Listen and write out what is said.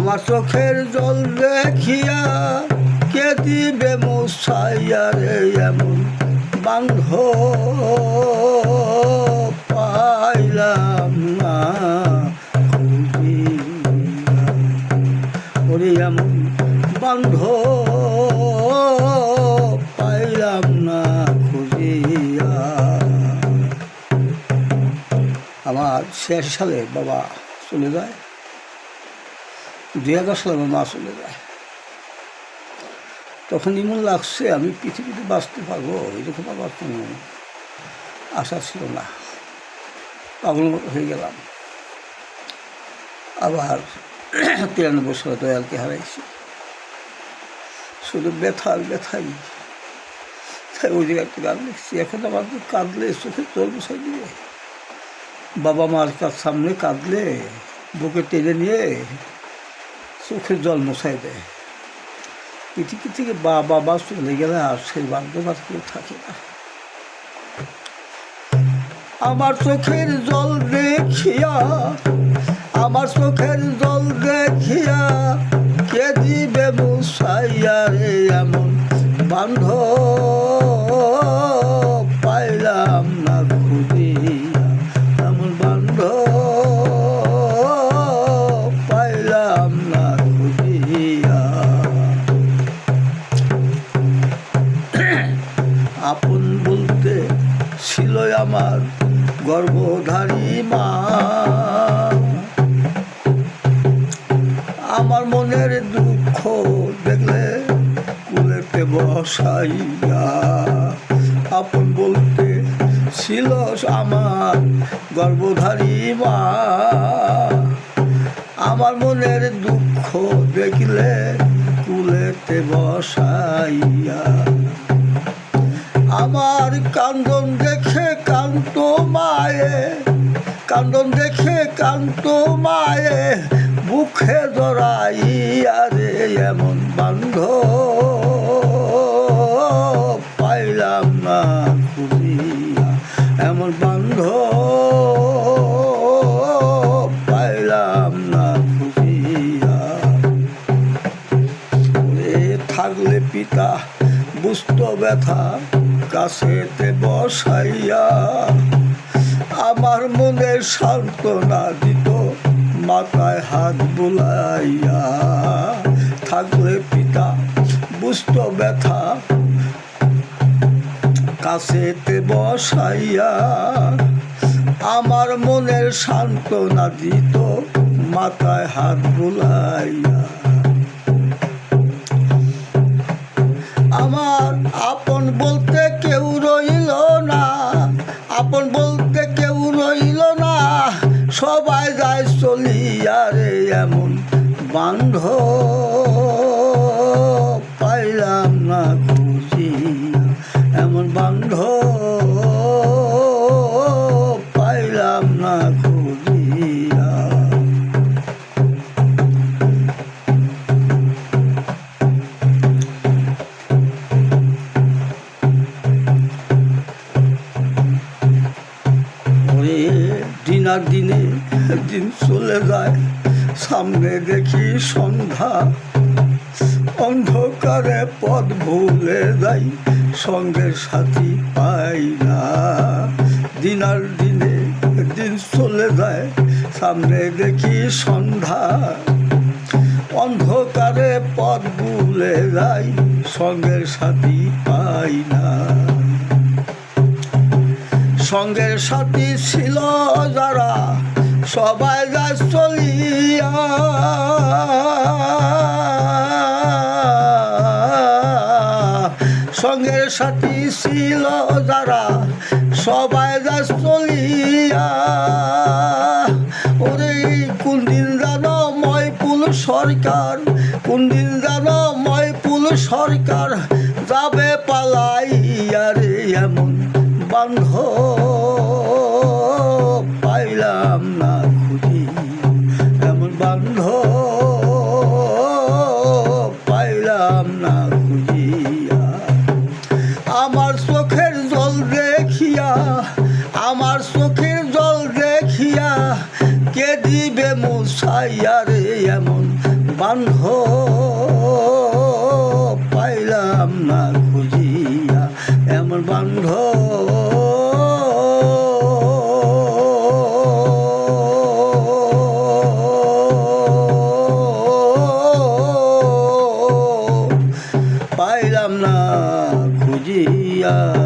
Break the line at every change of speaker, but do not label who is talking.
আমার চোখের জল দেখিয়া কে দিবে মুসাইয়া রে এমন বান্ধ পাইলাম না এমন বান্ধ পাইলাম না খুঁজিয়া। আমার শেষ সালে বাবা চলে যায়। দুই হাজার সালে আমার মা চলে যায়। তখন এমন লাগছে, আমি পৃথিবীতে বাঁচতে পারব, এরকম আমার কোনো আশা ছিল না। পাগল হয়ে গেলাম। আবার তিরানব্বই সালে দয়ালকে হারাইছি। শুধু ব্যথা ব্যথাই। তাই ওই জায়গায় একটা গান লিখছি, এখন আমার কাঁদলে চোখে জল বসাই দিয়ে। বাবা মার কাছ সামনে কাঁদলে, বুকে টেনে নিয়ে চোখের জল মশাই দেয়। পৃথিবী থেকে বা বাবা চলে গেলে আর সেই বান্ধব কেউ থাকে না। আমার চোখের জল দেখিয়া, আমার চোখের জল দেখিয়া কে দিবে মুসাইয়া রে এমন বান্ধ গর্ভধারী মা। আমার মনের দুঃখ দেখলে কুলেতে বসাইয়া। আপন বলতে ছিল আমার গর্ভধারী মা। আমার মনের দুঃখ দেখলে কুলেতে বসাইয়া। আমার কান্দন কান্দন দেখে কান্ত মায়ে বুকে জড়াইয়া রে, এমন বান্ধ পাইলাম না খুঁজিয়া। এমন বান্ধ পাইলাম না খুঁজিয়া। থাকলে পিতা, বুঝতো ব্যথা, কাছেতে বসাইয়া আমার মনের সান্ত্বনা দিত, মাথায় হাত বুলাইয়া। থাকলে পিতা, বুঝতো ব্যথা, কাছেতে বসাইয়া। আমার মনের সান্ত্বনা দিত, মাথায় হাত বুলাইয়া। চলিয়া রে এমন বান্ধ পাইলাম না খুঁজিয়া এমন বান্ধ পাইলাম না খুঁজিয়া ওরে দিন দিনে চলে যায়। সামনে দেখি সন্ধ্যা। অন্ধকারে পথ ভুলে যাই, সঙ্গে সাথী পাই না। দিন আর দিনে দিন চলে যায়, সামনে দেখি সন্ধ্যা। অন্ধকারে পথ ভুলে যাই, সঙ্গে সাথী পাই না। সঙ্গের সাথী ছিল যারা সবাই চলিয়া সঙ্গের সাথী ছিল যারা, সবাই যায় চলিয়া ওরে, কোন দিন জানো ময়পুল সরকার, কোন দিন জানো ময়পুল সরকার যাবে পালাইয়া রে এমন জল দেখিয়া কে দিবে মুসাইয়া রে এমন বান্ধ পাইলাম না খুঁজিয়া। এমন বান্ধ পাইলাম না খুঁজিয়া।